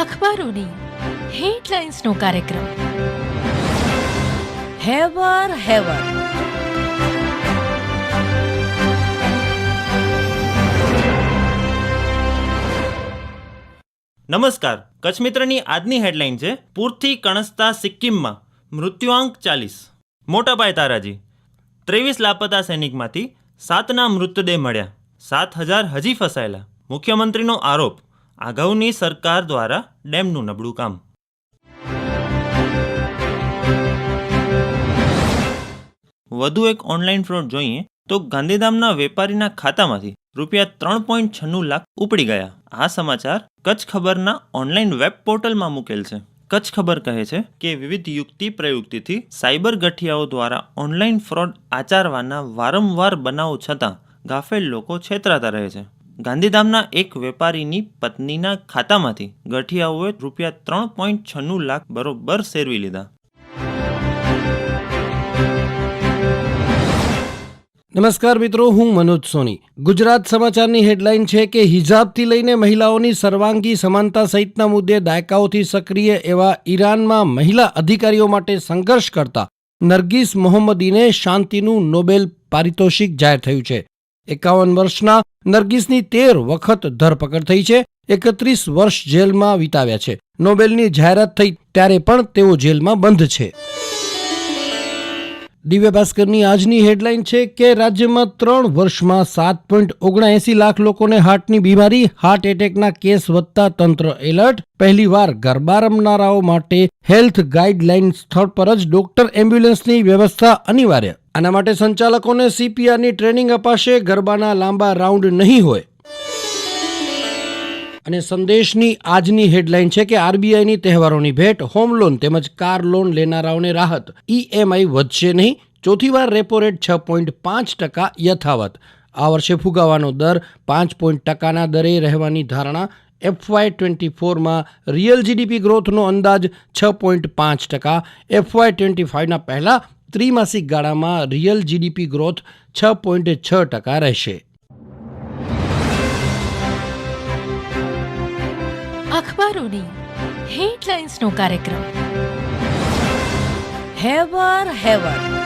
અખબારોની હેડલાઇન્સનો કાર્યક્રમ. હેવર હેવર. નમસ્કાર. કચ્છ મિત્રની આજની હેડલાઇન છે પૂરથી કણસતા સિક્કિમમાં. મૃત્યુઆંક ચાલીસ. મોટાભાઈ તારાજી. ત્રેવીસ લાપતા સૈનિકમાંથી સાતના મૃતદેહ મળ્યા. સાત હજાર હજી ફસાયેલા. મુખ્યમંત્રીનો આરોપ. અગાઉની સરકાર દ્વારા ડેમનું નબળું કામ. વધુ એક ઓનલાઈન ફ્રોડ જોઈએ તો ગાંધીધામના વેપારીના ખાતામાંથી રૂપિયા ત્રણ પોઈન્ટ છન્નું લાખ ઉપડી ગયા. આ સમાચાર કચ્છ ખબરના ઓનલાઈન વેબ પોર્ટલમાં મૂકેલ છે. કચ્છ ખબર કહે છે કે વિવિધ યુક્તિ પ્રયુક્તિથી સાયબર ગઠિયાઓ દ્વારા ઓનલાઈન ફ્રોડ આચરવાના વારંવાર બનાવો છતાં ગાફેલ લોકો છેતરાતા રહે છે. ગાંધીધામના એક વેપારીની પત્નીના ખાતામાંથી ગઠિયાઓએ રૂપિયા ત્રણ પોઈન્ટ છન્નું લાખ બરોબર સેરવી લીધા. નમસ્કાર મિત્રો, હું મનોજ સોની. ગુજરાત સમાચારની હેડલાઇન છે કે હિજાબથી લઈને મહિલાઓની સર્વાંગી સમાનતા સહિતના મુદ્દે દાયકાઓથી સક્રિય એવા ઈરાનમાં મહિલા અધિકારીઓ માટે સંઘર્ષ કરતા નરગીસ મોહમ્મદીને શાંતિનું નોબેલ પારિતોષિક જાહેર થયું છે. એકાવન વર્ષના નરગીસની તેર વખત ધરપકડ થઈ છે, એકત્રીસ વર્ષ જેલમાં વિતાવ્યા છે. નોબેલની જાહેરાત થઈ ત્યારે પણ તેઓ જેલમાં બંધ છે. દિવ્ય ભાસ્કરની આજની હેડલાઇન છે કે રાજ્યમાં ત્રણ વર્ષમાં સાત પોઈન્ટ ઓગણએસી લાખ લોકોને હાર્ટની બીમારી, હાર્ટ એટેકના કેસ વધતા તંત્ર એલર્ટ. પહેલીવાર ગરબા રમનારાઓ માટે હેલ્થ ગાઈડલાઇન સ્થળ પર જ ડોક્ટર એમ્બ્યુલન્સની વ્યવસ્થા અનિવાર્ય. આના માટે સંચાલકોને સીપીઆરની ટ્રેનિંગ અપાશે. ગરબાના લાંબા રાઉન્ડ નહીં હોય. અને સંદેશની આજની હેડલાઇન છે કે આરબીઆઈની તહેવારોની ભેટ, હોમ લોન તેમજ કાર લોન લેનારાઓને રાહત. ઈએમઆઈ વધશે નહીં. ચોથી વાર રેપો રેટ છ પોઈન્ટ પાંચ ટકા યથાવત. આ વર્ષે ફુગાવાનો દર પાંચ પોઈન્ટ ટકાના દરે રહેવાની ધારણા એફવાય ટ્વેન્ટી ફોરમાં રિયલ જીડીપી ગ્રોથનો અંદાજ છ પોઈન્ટ પાંચ ટકા. એફવાય ટ્વેન્ટી ફાઇવના પહેલાં ત્રિમાસિક ગાળામાં રિયલ જીડીપી ગ્રોથ છ પોઈન્ટ છ ટકા રહેશે. અખબારોની હેડલાઇન્સનો કાર્યક્રમ. હેવર હેવર.